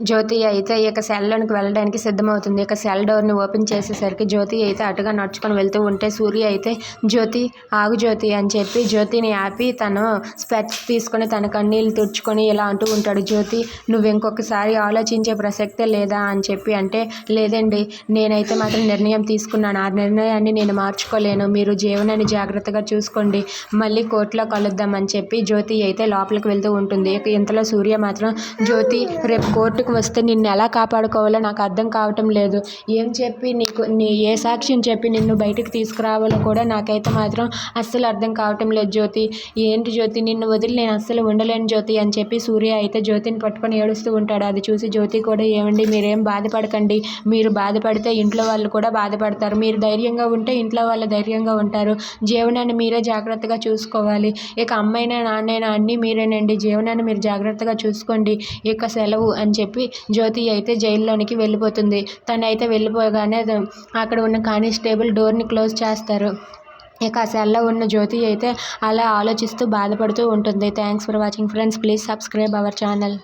జ్యోతి అయితే ఇక సెల్లోనికి వెళ్ళడానికి సిద్ధమవుతుంది. ఇక సెల్ డోర్ని ఓపెన్ చేసేసరికి జ్యోతి అయితే అటుగా నడుచుకొని వెళ్తూ ఉంటే సూర్య అయితే జ్యోతి ఆగు జ్యోతి అని చెప్పి జ్యోతిని ఆపి తను స్పెట్స్ తీసుకొని తన కన్నీళ్ళు తుడుచుకొని ఇలా అంటూ ఉంటాడు. జ్యోతి నువ్వు ఇంకొకసారి ఆలోచించే ప్రసక్తే లేదా? అని చెప్పి అంటే లేదండి నేనైతే మాత్రం నిర్ణయం తీసుకున్నాను. ఆ నిర్ణయాన్ని నేను మార్చుకోలేను. మీరు జీవనాన్ని జాగ్రత్తగా చూసుకోండి. మళ్ళీ కోర్టులో కలుద్దామని చెప్పి జ్యోతి అయితే లోపలికి వెళ్తూ ఉంటుంది. ఇక ఇంతలో సూర్య మాత్రం జ్యోతి రేపు కోర్టుకు వస్తే నిన్ను ఎలా కాపాడుకోవాలో నాకు అర్థం కావటం లేదు. ఏం చెప్పి నీకు నీ ఏ సాక్ష్యం చెప్పి నిన్ను బయటకు తీసుకురావాలో కూడా నాకైతే మాత్రం అస్సలు అర్థం కావటం లేదు జ్యోతి. ఏంటి జ్యోతి? నిన్ను వదిలి నేను అస్సలు ఉండలేను జ్యోతి అని చెప్పి సూర్య అయితే జ్యోతిని పట్టుకొని ఏడుస్తూ ఉంటాడు. అది చూసి జ్యోతి కూడా ఏమండి మీరేం బాధపడకండి. మీరు బాధపడితే ఇంట్లో వాళ్ళు కూడా బాధపడతారు. మీరు ధైర్యంగా ఉంటే ఇంట్లో వాళ్ళు ధైర్యంగా ఉంటారు. జీవనాన్ని మీరే జాగ్రత్తగా చూసుకోవాలి. ఇక అమ్మైనా నాన్నైనా అన్నీ మీరేనండి. జీవనాన్ని మీరు జాగ్రత్తగా చూసుకోండి. ఇక సెలవు అని చెప్పి జ్యోతి అయితే జైల్లోనికి వెళ్ళిపోతుంది. తను అయితే వెళ్ళిపోగానే అక్కడ ఉన్న కానిస్టేబుల్ డోర్ని క్లోజ్ చేస్తారు. ఇక సెల్లో ఉన్న జ్యోతి అయితే అలా ఆలోచిస్తూ బాధపడుతూ ఉంటుంది. Thanks for watching friends. Please subscribe our channel.